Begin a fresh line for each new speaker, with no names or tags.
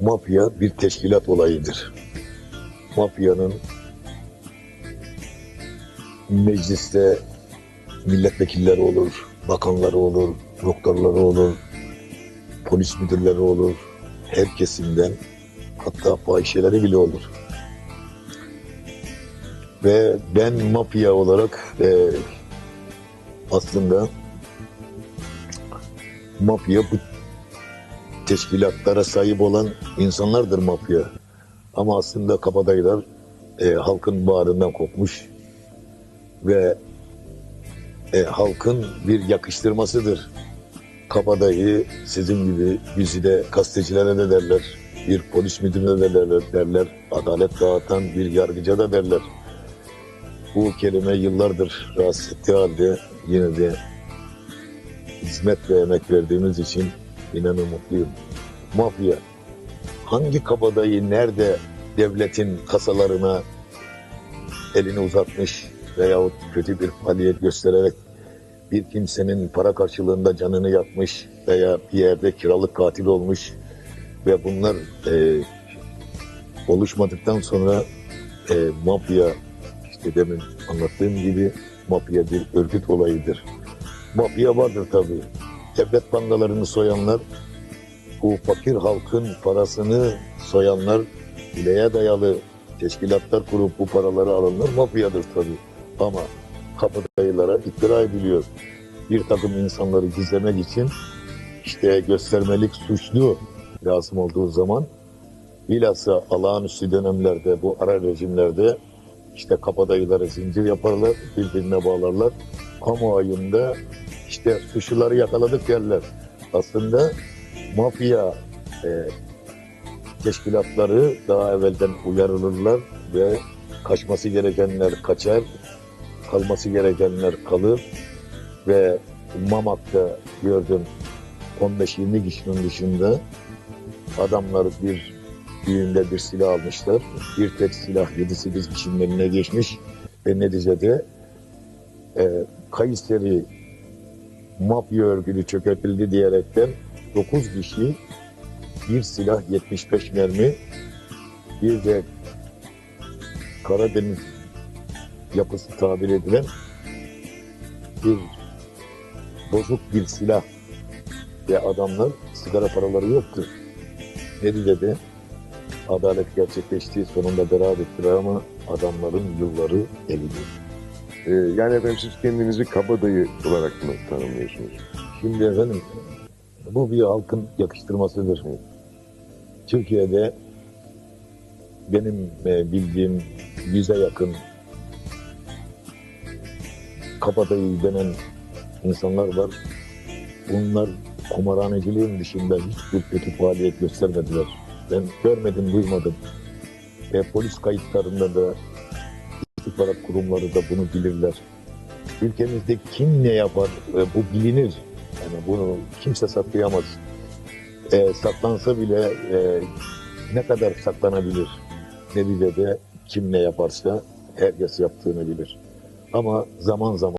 mafya bir teşkilat olayıdır. Mafyanın mecliste milletvekilleri olur, bakanları olur, doktorları olur, polis müdürleri olur, her kesimden hatta fahişeleri bile olur. Ve ben mafya olarak e, aslında mafya bu teşkilatlara sahip olan insanlardır mafya. Ama aslında kabadayılar e, halkın bağrından kopmuş ve e, halkın bir yakıştırmasıdır. Kabadayı sizin gibi güzide gazetecilere de derler, bir polis müdürüne de derler, derler, adalet dağıtan bir yargıca da derler. Bu kelime yıllardır rahatsız ettiği halde yine de hizmet ve emek verdiğimiz için inanın mutluyum. Mafya hangi kabadayı nerede devletin kasalarına elini uzatmış veyahut kötü bir faaliyet göstererek bir kimsenin para karşılığında canını yakmış veya bir yerde kiralık katil olmuş ve bunlar e, oluşmadıktan sonra e, mafya işte demin anlattığım gibi mafya bir örgüt olayıdır. Mafya vardır tabii. Devlet bankalarını soyanlar, bu fakir halkın parasını soyanlar, bileğe dayalı teşkilatlar kurup bu paraları alanlar mafyadır tabii. Ama kapıdayılara iftira ediliyor. Bir takım insanları gizlemek için işte göstermelik suçlu lazım olduğu zaman bilhassa olağanüstü dönemlerde bu ara rejimlerde işte kabadayıları zincir yaparlar, birbirine bağlarlar. Kamuoyunda işte suçluları yakaladık derler. Aslında mafya e, teşkilatları daha evvelden uyarılırlar ve kaçması gerekenler kaçar, kalması gerekenler kalır ve Mamak'ta gördüm 15-20 kişinin dışında adamlar bir düğünde bir silah almışlar. Bir tek silah 7-8 kişinin eline geçmiş ve neticede e, Kayseri mafya örgütü çökertildi diyerekten 9 kişi bir silah 75 mermi bir de Karadeniz yapısı tabir edilen bir bozuk bir silah ve adamlar sigara paraları yoktu. Neticede adalet gerçekleştiği sonunda beraat ettiler ama adamların yılları elinde.
Ee, yani efendim siz kendinizi kabadayı olarak mı tanımlıyorsunuz?
Şimdi efendim bu bir halkın yakıştırmasıdır. Türkiye'de benim e, bildiğim yüze yakın kabadayı denen insanlar var. Bunlar kumarhaneciliğin dışında hiçbir kötü faaliyet göstermediler. Ben görmedim, duymadım. Ve polis kayıtlarında da istihbarat kurumları da bunu bilirler. Ülkemizde kim ne yapar e, bu bilinir. Yani bunu kimse saklayamaz. E, saklansa bile e, ne kadar saklanabilir? Neticede kim ne yaparsa herkes yaptığını bilir. Ama zaman zaman